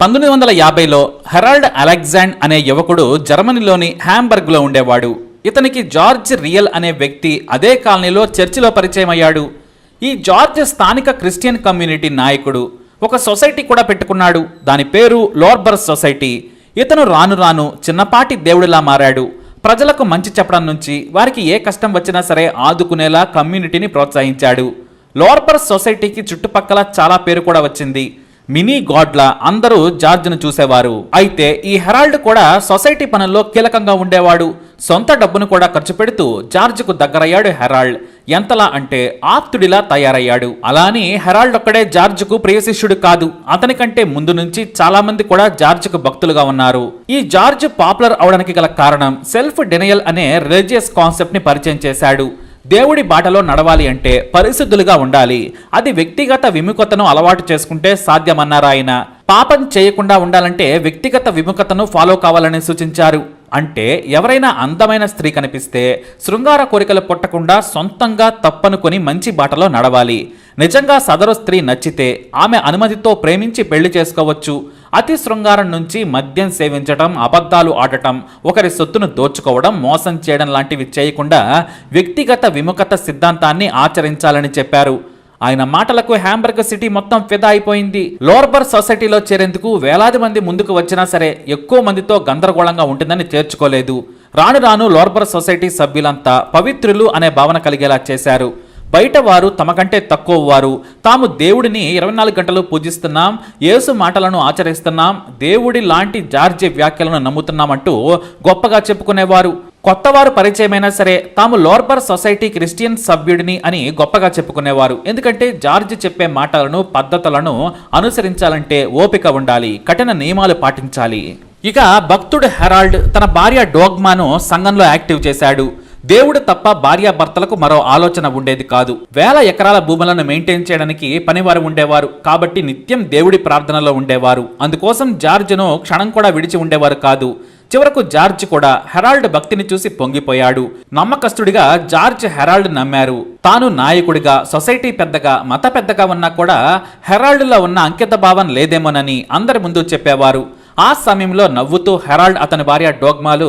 పంతొమ్మిది వందల యాభైలో హెరాల్డ్ అలెగ్జాండ్ అనే యువకుడు జర్మనీలోని హ్యాంబర్గ్లో ఉండేవాడు. ఇతనికి జార్జ్ రియల్ అనే వ్యక్తి అదే కాలనీలో చర్చిలో పరిచయం అయ్యాడు ఈ జార్జ్ స్థానిక క్రిస్టియన్ కమ్యూనిటీ నాయకుడు ఒక సొసైటీ కూడా పెట్టుకున్నాడు. దాని పేరు లోర్బర్స్ సొసైటీ. ఇతను రాను రాను చిన్నపాటి దేవుడిలా మారాడు. ప్రజలకు మంచి చెప్పడం నుంచి వారికి ఏ కష్టం వచ్చినా సరే ఆదుకునేలా కమ్యూనిటీని ప్రోత్సహించాడు. లోర్బర్స్ సొసైటీకి చుట్టుపక్కల చాలా పేరు కూడా వచ్చింది. మినీ గాడ్లా అందరూ జార్జ్ను చూసేవారు. అయితే ఈ హెరాల్డ్ కూడా సొసైటీ పనుల్లో కీలకంగా ఉండేవాడు. సొంత డబ్బును కూడా ఖర్చు పెడుతూ జార్జ్కు దగ్గరయ్యాడు హెరాల్డ్. ఎంతలా అంటే ఆప్తుడిలా తయారయ్యాడు. అలాని హెరాల్డ్ ఒక్కడే జార్జ్కు ప్రియశిష్యుడు కాదు. అతని కంటే ముందు నుంచి చాలా మంది కూడా జార్జ్కు భక్తులుగా ఉన్నారు. ఈ జార్జ్ పాపులర్ అవడానికి గల కారణం సెల్ఫ్ డినయల్ అనే రిలీజియస్ కాన్సెప్ట్ని పరిచయం చేశాడు. దేవుడి బాటలో నడవాలి అంటే పరిశుద్ధులుగా ఉండాలి. అది వ్యక్తిగత విముఖతను అలవాటు చేసుకుంటే సాధ్యమన్నారు ఆయన? పాపం చేయకుండా ఉండాలంటే వ్యక్తిగత విముఖతను ఫాలో కావాలని సూచించారు. అంటే ఎవరైనా అందమైన స్త్రీ కనిపిస్తే శృంగార కోరికలు పుట్టకుండా సొంతంగా తప్పనుకొని మంచి బాటలో నడవాలి. నిజంగా సదరు స్త్రీ నచ్చితే ఆమె అనుమతితో ప్రేమించి పెళ్ళి చేసుకోవచ్చు. అతి శృంగారం నుంచి మద్యం సేవించటం అబద్ధాలు ఆడటం ఒకరి సొత్తును దోచుకోవడం మోసం చేయడం లాంటివి చేయకుండా వ్యక్తిగత విముఖత సిద్ధాంతాన్ని ఆచరించాలని చెప్పారు. ఆయన మాటలకు హ్యాంబర్గ్ సిటీ మొత్తం ఫిదా అయిపోయింది. లోర్బర్ సొసైటీలో చేరేందుకు వేలాది మంది ముందుకు వచ్చినా సరే ఎక్కువ మందితో గందరగోళంగా ఉంటుందని చేర్చుకోలేదు రాను రాను లోర్బర్ సొసైటీ సభ్యులంతా పవిత్రులు అనే భావన కలిగేలా చేశారు. బయట వారు తమకంటే తక్కువ వారు తాము దేవుడిని ఇరవై నాలుగు గంటలు పూజిస్తున్నాం యేసు మాటలను ఆచరిస్తున్నాం దేవుడి లాంటి జార్జి వ్యాఖ్యలను నమ్ముతున్నామంటూ గొప్పగా చెప్పుకునేవారు. కొత్తవారు పరిచయమైనా సరే తాము లోర్బర్ సొసైటీ క్రిస్టియన్ సభ్యుడిని అని గొప్పగా చెప్పుకునేవారు. ఎందుకంటే జార్జ్ చెప్పే మాటలను పద్ధతులను అనుసరించాలంటే ఓపిక ఉండాలి కఠిన నియమాలు పాటించాలి. ఇక భక్తుడు హెరాల్డ్ తన భార్య డోగ్మాను సంఘంలో యాక్టివ్ చేశాడు. దేవుడు తప్ప భార్యాభర్తలకు మరో ఆలోచన ఉండేది కాదు. వేల ఎకరాల భూములను మెయింటైన్ చేయడానికి పనివారు ఉండేవారు. కాబట్టి నిత్యం దేవుడి ప్రార్థనలో ఉండేవారు. అందుకోసం జార్జ్ను క్షణం కూడా విడిచి ఉండేవారు కాదు. చివరకు జార్జ్ కూడా హెరాల్డ్ భక్తిని చూసి పొంగిపోయాడు. నమ్మకస్తుడిగా జార్జ్ హెరాల్డ్ నమ్మారు. తాను నాయకుడిగా సొసైటీ పెద్దగా మత పెద్దగా ఉన్నా కూడా హెరాల్డ్లో ఉన్న అంకిత భావం లేదేమోనని అందరి ముందు చెప్పేవారు. ఆ సమయంలో నవ్వుతూ హెరాల్డ్ అతని భార్య డోగ్మాలు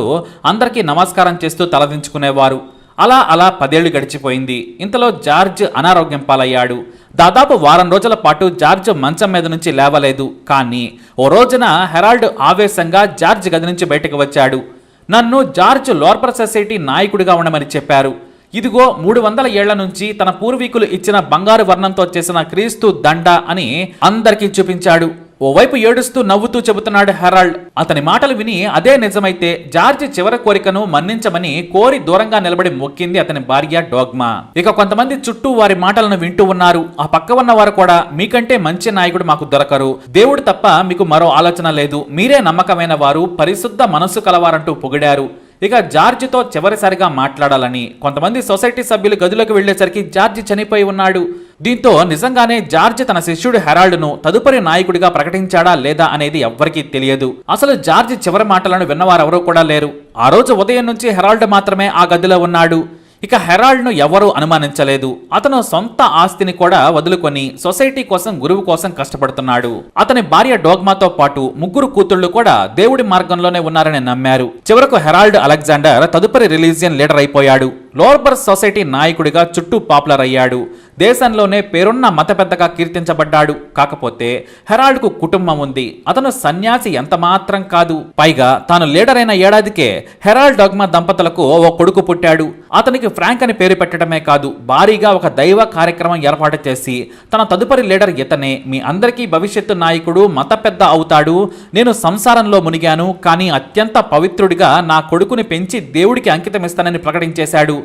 అందరికీ నమస్కారం చేస్తూ తలదించుకునేవారు. అలా అలా పదేళ్ళు గడిచిపోయింది. ఇంతలో జార్జ్ అనారోగ్యం పాలయ్యాడు. దాదాపు వారం రోజుల పాటు జార్జ్ మంచం మీద నుంచి లేవలేదు. కానీ ఓ రోజున హెరాల్డ్ ఆవేశంగా జార్జ్ గది నుంచి బయటకు వచ్చాడు. నన్ను జార్జ్ లోర్పర్ సొసైటీ నాయకుడిగా ఉండమని చెప్పారు. ఇదిగో మూడు వందల ఏళ్ళ నుంచి తన పూర్వీకులు ఇచ్చిన బంగారు వర్ణంతో చేసిన క్రీస్తు దండ అని అందరికీ చూపించాడు. ఓవైపు ఏడుస్తూ నవ్వుతూ చెబుతున్నాడు హెరాల్డ్. అతని మాటలు విని అదే నిజమైతే జార్జ్ చివరి కోరికను మన్నించమని కోరి దూరంగా నిలబడి మొక్కింది అతని భార్య డోగ్మా. ఇక కొంతమంది చుట్టూ వారి మాటలను వింటూ ఉన్నారు. ఆ పక్క ఉన్న వారు కూడా మీకంటే మంచి నాయకుడు మాకు దొరకరు. దేవుడు తప్ప మీకు మరో ఆలోచన లేదు. మీరే నమ్మకమైన వారు పరిశుద్ధ మనస్సు కలవారంటూ పొగిడారు. ఇక జార్జితో చివరిసారిగా మాట్లాడాలని కొంతమంది సొసైటీ సభ్యులు గదిలోకి వెళ్ళేసరికి జార్జి చనిపోయి ఉన్నాడు. దీంతో నిజంగానే జార్జ్ తన శిష్యుడు హెరాల్డ్ను తదుపరి నాయకుడిగా ప్రకటించాడా లేదా అనేది ఎవ్వరికీ తెలియదు. అసలు జార్జ్ చివరి మాటలను విన్నవారెవరూ కూడా లేరు. ఆ రోజు ఉదయం నుంచి హెరాల్డ్ మాత్రమే ఆ గదిలో ఉన్నాడు. ఇక హెరాల్డ్ను ఎవరూ అనుమానించలేదు. అతను సొంత ఆస్తిని కూడా వదులుకొని సొసైటీ కోసం గురువు కోసం కష్టపడుతున్నాడు. అతని భార్య డోగ్మాతో పాటు ముగ్గురు కూతుళ్ళు కూడా దేవుడి మార్గంలోనే ఉన్నారని నమ్మారు. చివరకు హెరాల్డ్ అలెగ్జాండర్ తదుపరి రిలీజియన్ లీడర్ అయిపోయాడు. లోర్బర్ సొసైటీ నాయకుడిగా చుట్టూ పాపులర్ అయ్యాడు. దేశంలోనే పేరున్న మత పెద్దగా కీర్తించబడ్డాడు. కాకపోతే హెరాల్డ్కు కుటుంబం ఉంది. అతను సన్యాసి ఎంత మాత్రం కాదు. పైగా తాను లీడర్ అయిన ఏడాదికే హెరాల్డ్ డాగ్మా దంపతులకు ఓ కొడుకు పుట్టాడు. అతనికి ఫ్రాంక్ అని పేరు పెట్టడమే కాదు. భారీగా ఒక దైవ కార్యక్రమం ఏర్పాటు చేసి తన తదుపరి లీడర్ ఇతనే. మీ అందరికీ భవిష్యత్తు నాయకుడు మత పెద్ద అవుతాడు. నేను సంసారంలో మునిగాను కానీ అత్యంత పవిత్రుడిగా నా కొడుకుని పెంచి దేవుడికి అంకితమిస్తానని ప్రకటించేశాడు.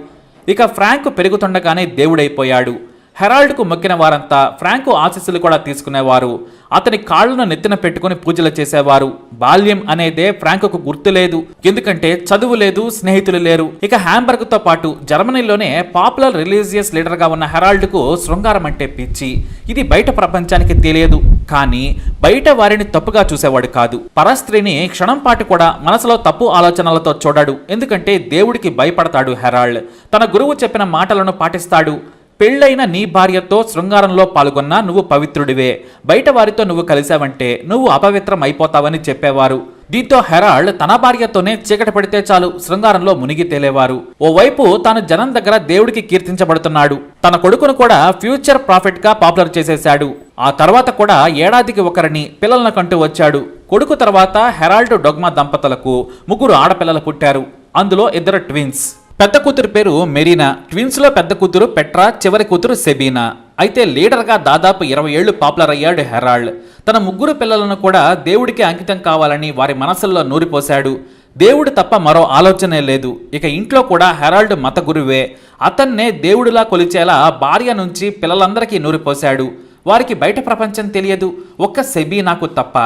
ఇక ఫ్రాంక్ పెరుగుతుండగానే దేవుడైపోయాడు. హెరాల్డ్కు మొక్కిన వారంతా ఫ్రాంకు ఆశీస్సులు కూడా తీసుకునేవారు. అతని కాళ్ళను నెత్తిన పెట్టుకుని పూజలు చేసేవారు. బాల్యం అనేదే ఫ్రాంకుకు గుర్తు లేదు. ఎందుకంటే చదువు లేదు స్నేహితులు లేరు. ఇక హ్యాంబర్గ్తో పాటు జర్మనీలోనే పాపులర్ రిలీజియస్ లీడర్గా ఉన్న హెరాల్డ్కు శృంగారం అంటే పిచ్చి. ఇది బయట ప్రపంచానికి తెలియదు. కానీ బయట వారిని తప్పుగా చూసేవాడు కాదు. పరస్త్రీని క్షణం పాటు కూడా మనసులో తప్పు ఆలోచనలతో చూడడు. ఎందుకంటే దేవుడికి భయపడతాడు హెరాల్డ్. తన గురువు చెప్పిన మాటలను పాటిస్తాడు. పెళ్ళైన నీ భార్యతో శృంగారంలో పాల్గొన్నా నువ్వు పవిత్రుడివే. బయట వారితో నువ్వు కలిశావంటే నువ్వు అపవిత్రం అయిపోతావని చెప్పేవారు. దీంతో హెరాల్డ్ తన భార్యతోనే చీకటి పడితే చాలు శృంగారంలో మునిగి తేలేవారు. ఓవైపు తాను జనం దగ్గర దేవుడికి కీర్తించబడుతున్నాడు. తన కొడుకును కూడా ఫ్యూచర్ ప్రాఫిట్గా పాపులర్ చేసేశాడు. ఆ తర్వాత కూడా ఏడాదికి ఒకరిని పిల్లలను కంటూ వచ్చాడు. కొడుకు తర్వాత హెరాల్డ్ డొగ్మా దంపతులకు ముగ్గురు ఆడపిల్లలు పుట్టారు. అందులో ఇద్దరు ట్విన్స్. పెద్ద కూతురు పేరు మెరీనా. ట్విన్స్లో పెద్ద కూతురు పెట్రా చివరి కూతురు సెబీనా. అయితే లీడర్గా దాదాపు ఇరవై ఏళ్ళు పాపులర్ అయ్యాడు హెరాల్డ్. తన ముగ్గురు పిల్లలను కూడా దేవుడికి అంకితం కావాలని వారి మనసుల్లో నూరిపోశాడు. దేవుడు తప్ప మరో ఆలోచనే లేదు. ఇక ఇంట్లో కూడా హెరాల్డ్ మత గురువే. అతన్నే దేవుడిలా కొలిచేలా భార్య నుంచి పిల్లలందరికీ నూరిపోశాడు. వారికి బయట ప్రపంచం తెలియదు ఒక్క సెబీ నాకు తప్ప.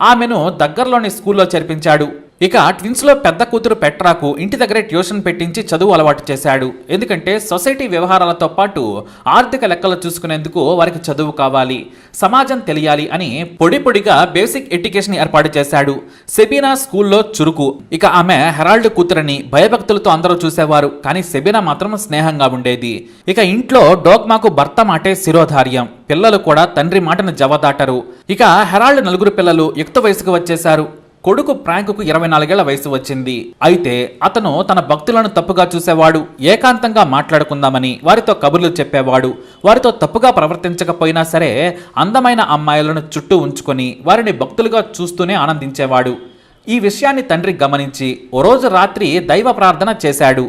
ఆమెను దగ్గరలోని స్కూల్లో చేర్పించాడు. ఇక ట్విన్స్లో పెద్ద కూతురు పెట్రాకు ఇంటి దగ్గరే ట్యూషన్ పెట్టించి చదువు అలవాటు చేశాడు. ఎందుకంటే సొసైటీ వ్యవహారాలతో పాటు ఆర్థిక లెక్కలు చూసుకునేందుకు వారికి చదువు కావాలి సమాజం తెలియాలి అని పొడి పొడిగా బేసిక్ ఎడ్యుకేషన్ ఏర్పాటు చేశాడు. సెబీనా స్కూల్లో చురుకు. ఇక ఆమె హెరాల్డ్ కూతురని భయభక్తులతో అందరూ చూసేవారు. కానీ సెబీనా మాత్రం స్నేహంగా ఉండేది. ఇక ఇంట్లో డోగ్మాకు భర్త మాటే శిరోధార్యం. పిల్లలు కూడా తండ్రి మాటను జవదాటరు. ఇక హెరాల్డ్ నలుగురు పిల్లలు యుక్త వయసుకు వచ్చేశారు. కొడుకు ప్రాంకుకు ఇరవై నాలుగేళ్ళ వయసు వచ్చింది. అయితే అతను తన భక్తులను తప్పుగా చూసేవాడు ఏకాంతంగా మాట్లాడుకుందామని వారితో కబుర్లు చెప్పేవాడు. వారితో తప్పుగా ప్రవర్తించకపోయినా సరే అందమైన అమ్మాయిలను చుట్టూ ఉంచుకొని వారిని భక్తులుగా చూస్తూనే ఆనందించేవాడు. ఈ విషయాన్ని తండ్రి గమనించి ఓ రోజు రాత్రి దైవ ప్రార్థన చేశాడు.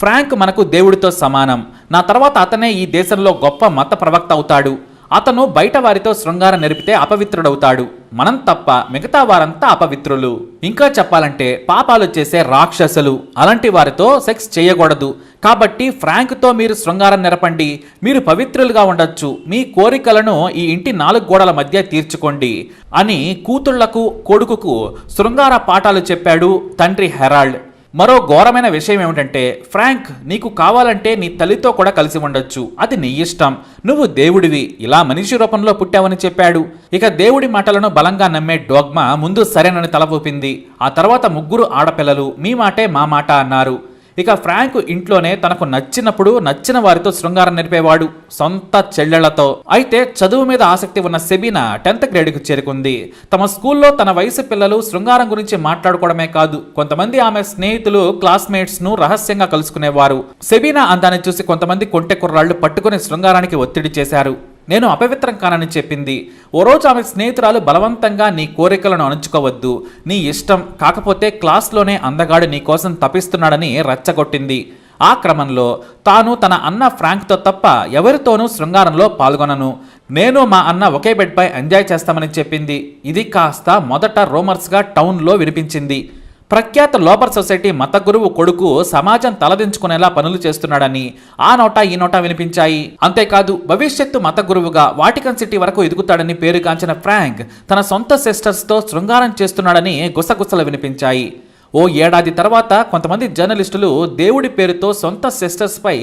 ఫ్రాంక్ మనకు దేవుడితో సమానం. నా తర్వాత అతనే ఈ దేశంలో గొప్ప మత ప్రవక్త అవుతాడు. అతను బయట వారితో శృంగారం నెరిపితే అపవిత్రుడవుతాడు. మనం తప్ప మిగతా వారంతా అపవిత్రులు. ఇంకా చెప్పాలంటే పాపాలు చేసే రాక్షసులు. అలాంటి వారితో సెక్స్ చేయకూడదు. కాబట్టి ఫ్రాంక్తో మీరు శృంగారం నెరపండి. మీరు పవిత్రులుగా ఉండొచ్చు. మీ కోరికలను ఈ ఇంటి నాలుగు గోడల మధ్య తీర్చుకోండి. అని కూతుళ్ళకు కొడుకుకు శృంగార పాఠాలు చెప్పాడు తండ్రి హెరాల్డ్. మరో ఘోరమైన విషయం ఏమిటంటే ఫ్రాంక్ నీకు కావాలంటే నీ తల్లితో కూడా కలిసి ఉండొచ్చు. అది నీ ఇష్టం. నువ్వు దేవుడివి. ఇలా మనిషి రూపంలో పుట్టావని చెప్పాడు. ఇక దేవుడి మాటలను బలంగా నమ్మే డోగ్మా ముందు సరేనని తల ఊపింది. ఆ తర్వాత ముగ్గురు ఆడపిల్లలు మీ మాటే మా మాట అన్నారు. ఇక ఫ్రాంక్ ఇంట్లోనే తనకు నచ్చినప్పుడు నచ్చిన వారితో శృంగారం నేర్పేవాడు సొంత చెల్లెళ్ళతో. అయితే చదువు మీద ఆసక్తి ఉన్న సెబీనా టెన్త్ గ్రేడ్కు చేరుకుంది. తమ స్కూల్లో తన వయసు పిల్లలు శృంగారం గురించి మాట్లాడుకోవడమే కాదు కొంతమంది ఆమె స్నేహితులు క్లాస్మేట్స్ను రహస్యంగా కలుసుకునేవారు. సెబీనా అందాన్ని చూసి కొంతమంది కొంటె కుర్రాళ్ళు పట్టుకుని శృంగారానికి ఒత్తిడి చేశారు. నేను అపవిత్రం కానని చెప్పింది. ఓ రోజు ఆమె స్నేహితురాలు బలవంతంగా నీ కోరికలను అణుచుకోవద్దు. నీ ఇష్టం కాకపోతే క్లాస్లోనే అందగాడు నీ కోసం తపిస్తున్నాడని రెచ్చగొట్టింది. ఆ క్రమంలో తాను తన అన్న ఫ్రాంక్తో తప్ప ఎవరితోనూ శృంగారంలో పాల్గొనను. నేను మా అన్న ఒకే బెడ్పై ఎంజాయ్ చేస్తామని చెప్పింది. ఇది కాస్త మొదట రోమర్స్గా టౌన్లో వినిపించింది. ప్రఖ్యాత లోపర్ సొసైటీ మత గురువు కొడుకు సమాజం తలదించుకునేలా పనులు చేస్తున్నాడని ఆ నోటా ఈ నోటా వినిపించాయి. అంతేకాదు భవిష్యత్తు మత గురువుగా వాటికన్ సిటీ వరకు ఎదుగుతాడని పేరుగాంచిన ఫ్రాంక్ తన సొంత సిస్టర్స్తో శృంగారం చేస్తున్నాడని గుసగుసలు వినిపించాయి. ఓ ఏడాది తర్వాత కొంతమంది జర్నలిస్టులు దేవుడి పేరుతో సొంత సిస్టర్స్పై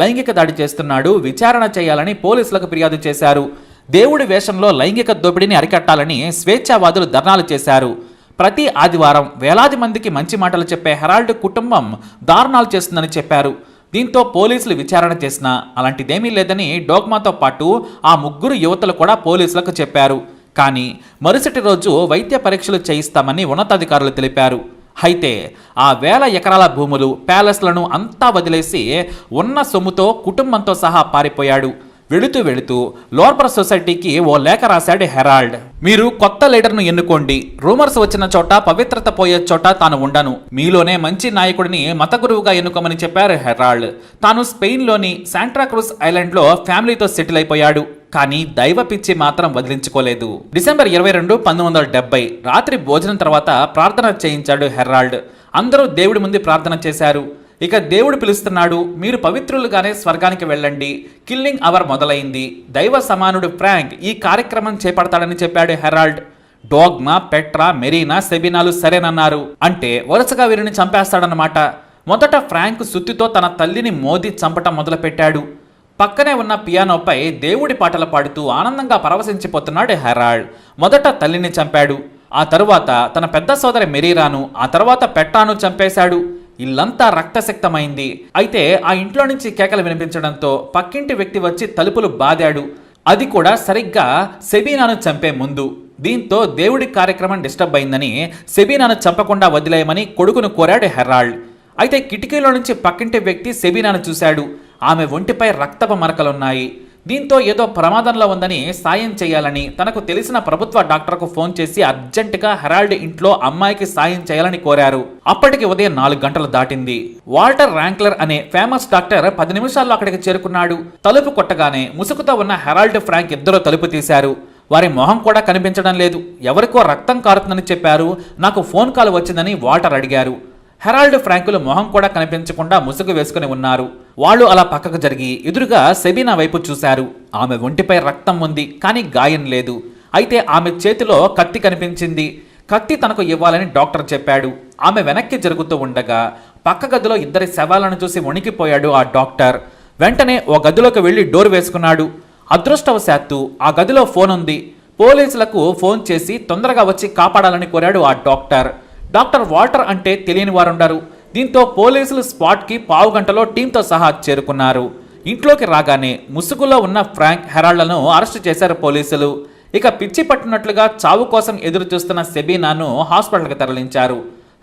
లైంగిక దాడి చేస్తున్నాడు విచారణ చేయాలని పోలీసులకు ఫిర్యాదు చేశారు. దేవుడి వేషంలో లైంగిక దోపిడీని అరికట్టాలని స్వేచ్ఛావాదులు ధర్నాలు చేశారు. ప్రతి ఆదివారం వేలాది మందికి మంచి మాటలు చెప్పే హెరాల్డ్ కుటుంబం దారుణాలు చేస్తుందని చెప్పారు. దీంతో పోలీసులు విచారణ చేసినా అలాంటిదేమీ లేదని డోగ్మాతో పాటు ఆ ముగ్గురు యువతలు కూడా పోలీసులకు చెప్పారు. కానీ మరుసటి రోజు వైద్య పరీక్షలు చేయిస్తామని ఉన్నతాధికారులు తెలిపారు. అయితే ఆ వేల ఎకరాల భూములు ప్యాలెస్లను అంతా వదిలేసి ఉన్న సొమ్ముతో కుటుంబంతో సహా పారిపోయాడు. వెళుతూ వెళుతూ లోర్పర్ సొసైటీకి ఓ లేఖ రాశాడు హెరాల్డ్. మీరు కొత్త లీడర్ను ఎన్నుకోండి. రూమర్స్ వచ్చిన చోట పవిత్రత పోయే చోట తాను ఉండను. మీలోనే మంచి నాయకుడిని మత గురువుగా ఎన్నుకోమని చెప్పారు హెరాల్డ్. తాను స్పెయిన్లోని శాంట్రాక్రూస్ ఐలాండ్లో ఫ్యామిలీతో సెటిల్ అయిపోయాడు. కానీ దైవ పిచ్చి మాత్రం వదిలించుకోలేదు. డిసెంబర్ ఇరవై రెండు పంతొమ్మిది వందల డెబ్బై రాత్రి భోజనం తర్వాత ప్రార్థన చేయించాడు హెరాల్డ్. అందరూ దేవుడి ముందు ప్రార్థన చేశారు. ఇక దేవుడు పిలుస్తున్నాడు మీరు పవిత్రులుగానే స్వర్గానికి వెళ్ళండి. కిల్లింగ్ అవర్ మొదలైంది. దైవ సమానుడు ఫ్రాంక్ ఈ కార్యక్రమం చేపడతాడని చెప్పాడు హెరాల్డ్. డోగ్మా పెట్రా మెరీనా సెబినాలు సరేనన్నారు. అంటే వరుసగా వీరిని చంపేస్తాడనమాట మొదట ఫ్రాంక్ సుత్తితో తన తల్లిని మోదీ చంపటం మొదలుపెట్టాడు. పక్కనే ఉన్న పియానోపై దేవుడి పాటలు పాడుతూ ఆనందంగా పరవశించిపోతున్నాడు హెరాల్డ్. మొదట తల్లిని చంపాడు. ఆ తరువాత తన పెద్ద సోదరి మెరీరాను ఆ తర్వాత పెట్టాను చంపేశాడు. ఇల్లంతా రక్తశక్తమైంది అయితే ఆ ఇంట్లో నుంచి కేకలు వినిపించడంతో పక్కింటి వ్యక్తి వచ్చి తలుపులు బాదాడు. అది కూడా సరిగ్గా సెబీనాను చంపే ముందు. దీంతో దేవుడి కార్యక్రమం డిస్టర్బ్ అయిందని సెబీనాను చంపకుండా వదిలేయమని కొడుకును కోరాడు హెరాల్డ్. అయితే కిటికీలో నుంచి పక్కింటి వ్యక్తి సెబీనాను చూశాడు. ఆమె ఒంటిపై రక్తపు మరకలున్నాయి. దీంతో ఏదో ప్రమాదంలో ఉందని సాయం చేయాలని తనకు తెలిసిన ప్రభుత్వ డాక్టర్కు ఫోన్ చేసి అర్జెంటుగా హెరాల్డ్ ఇంట్లో అమ్మాయికి సాయం చేయాలని కోరారు. అప్పటికి ఉదయం నాలుగు గంటలు దాటింది. వాల్టర్ ర్యాంక్లర్ అనే ఫేమస్ డాక్టర్ పది నిమిషాల్లో అక్కడికి చేరుకున్నాడు. తలుపు కొట్టగానే ముసుగుతో ఉన్న హెరాల్డ్ ఫ్రాంక్ ఇద్దరు తలుపు తీశారు. వారి మొహం కూడా కనిపించడం లేదు. ఎవరికో రక్తం కారుతుందని చెప్పారు. నాకు ఫోన్ కాల్ వచ్చిందని వాల్టర్ అడిగారు. హెరాల్డ్ ఫ్రాంకులు మొహం కూడా కనిపించకుండా ముసుగు వేసుకుని ఉన్నారు. వాళ్ళు అలా పక్కకు జరిగి ఎదురుగా సెబీనా వైపు చూశారు. ఆమె ఒంటిపై రక్తం ఉంది కానీ గాయం లేదు. అయితే ఆమె చేతిలో కత్తి కనిపించింది. కత్తి తనకు ఇవ్వాలని డాక్టర్ చెప్పాడు. ఆమె వెనక్కి జరుగుతూ ఉండగా పక్క గదిలో ఇద్దరి శవాలను చూసి వణికిపోయాడు ఆ డాక్టర్. వెంటనే ఓ గదిలోకి వెళ్ళి డోర్ వేసుకున్నాడు. అదృష్టవశాత్తు ఆ గదిలో ఫోన్ ఉంది పోలీసులకు ఫోన్ చేసి తొందరగా వచ్చి కాపాడాలని కోరాడు ఆ డాక్టర్. డాక్టర్ వాల్టర్ అంటే తెలియని వారుండరు. దీంతో పోలీసులు స్పాట్కి పావు గంటలో టీంతో సహా చేరుకున్నారు. ఇంట్లోకి రాగానే ముసుగులో ఉన్న ఫ్రాంక్ హెరాల్డ్లను అరెస్టు చేశారు పోలీసులు. ఇక పిచ్చి పట్టినట్లుగా చావు కోసం ఎదురు చూస్తున్న సెబీనాను హాస్పిటల్కి తరలించారు.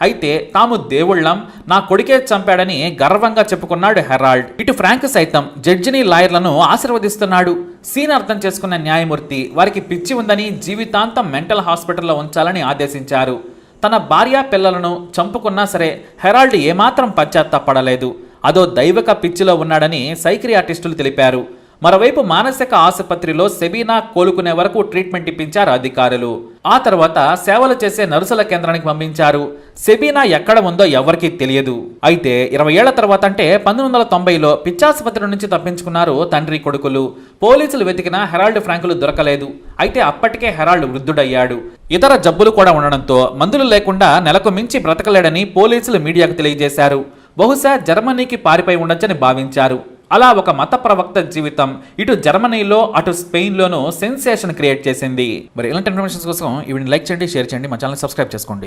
అయితే తాము దేవుళ్ళం నా కొడుకే చంపాడని గర్వంగా చెప్పుకున్నాడు హెరాల్డ్. ఇటు ఫ్రాంక్ సైతం జడ్జిని లాయర్లను ఆశీర్వదిస్తున్నాడు. సీన్ అర్థం చేసుకున్న న్యాయమూర్తి వారికి పిచ్చి ఉందని జీవితాంతం మెంటల్ హాస్పిటల్లో ఉంచాలని ఆదేశించారు. తన భార్య పిల్లలను చంపుకున్నా సరే హెరాల్డ్ ఏమాత్రం పశ్చాత్తాపడలేదు. అదో దైవక పిచ్చిలో ఉన్నాడని సైక్రియాటిస్టులు తెలిపారు. మరోవైపు మానసిక ఆసుపత్రిలో సెబీనా కోలుకునే వరకు ట్రీట్మెంట్ ఇప్పించారు అధికారులు. ఆ తర్వాత సేవలు చేసే నర్సుల కేంద్రానికి పంపించారు. సెబీనా ఎక్కడ ఉందో ఎవరికీ తెలియదు. అయితే ఇరవై ఏళ్ళ తర్వాత అంటే పంతొమ్మిది వందల తొంభైలో పిచ్చాసుపత్రి నుంచి తప్పించుకున్నారు తండ్రి కొడుకులు. పోలీసులు వెతికినా హెరాల్డ్ ఫ్రాంకులు దొరకలేదు. అయితే అప్పటికే హెరాల్డ్ వృద్ధుడయ్యాడు. ఇతర జబ్బులు కూడా ఉండడంతో మందులు లేకుండా నెలకు మించి బ్రతకలేడని పోలీసులు మీడియాకు తెలియజేశారు. బహుశా జర్మనీకి పారిపోయి ఉండొచ్చని భావించారు. అలా ఒక మత ప్రవక్త జీవితం ఇటు జర్మనీలో అటు స్పెయిన్లోనూ సెన్సేషన్ క్రియేట్ చేసింది. మరి ఇలాంటి ఇన్ఫర్మేషన్స్ కోసం ఈవిని లైక్ చేయండి షేర్ చేయండి మా ఛానల్ సబ్స్క్రైబ్ చేసుకోండి.